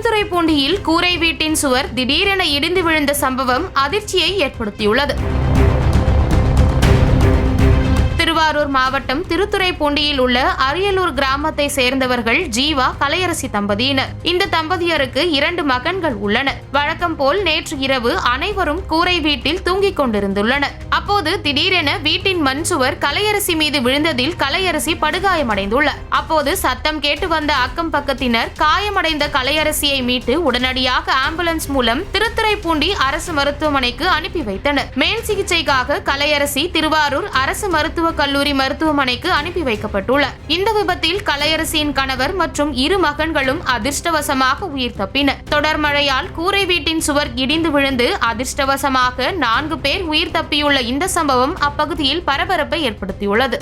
திருத்துறைப்பூண்டியில் கூரை வீட்டின் சுவர் திடீரென இடிந்து விழுந்த சம்பவம் அதிர்ச்சியை ஏற்படுத்தியுள்ளது. திருவாரூர் மாவட்டம் திருத்துறைப்பூண்டியில் உள்ள அரியலூர் கிராமத்தை சேர்ந்தவர்கள் ஜீவா கலையரசி தம்பதியினர். இந்த தம்பதியருக்கு இரண்டு மகன்கள் உள்ளனர். வழக்கம் போல் நேற்று இரவு அனைவரும் கூரை வீட்டில் தூங்கிக் கொண்டிருந்துள்ளனர். அப்போது திடீரென வீட்டின் மண் சுவர் கலையரசி மீது விழுந்ததில் கலையரசி படுகாயமடைந்துள்ளார். அப்போது சத்தம் கேட்டு வந்த அக்கம் பக்கத்தினர் காயமடைந்த கலையரசியை மீட்டு உடனடியாக ஆம்புலன்ஸ் மூலம் திருத்துறைப்பூண்டி அரசு மருத்துவமனைக்கு அனுப்பி வைத்தனர். மேல் சிகிச்சைக்காக கலையரசி திருவாரூர் அரசு மருத்துவக் கல்லூரி மருத்துவமனைக்கு அனுப்பி வைக்கப்பட்டுள்ளார் இந்த விபத்தில் கலையரசியின் கணவர் மற்றும் இரு மகன்களும் அதிர்ஷ்டவசமாக உயிர் தப்பினர். தொடர் மழையால் கூரை வீட்டின் சுவர் இடிந்து விழுந்து அதிர்ஷ்டவசமாக நான்கு பேர் உயிர் தப்பியுள்ள இந்த சம்பவம் அப்பகுதியில் பரபரப்பை ஏற்படுத்தியுள்ளது.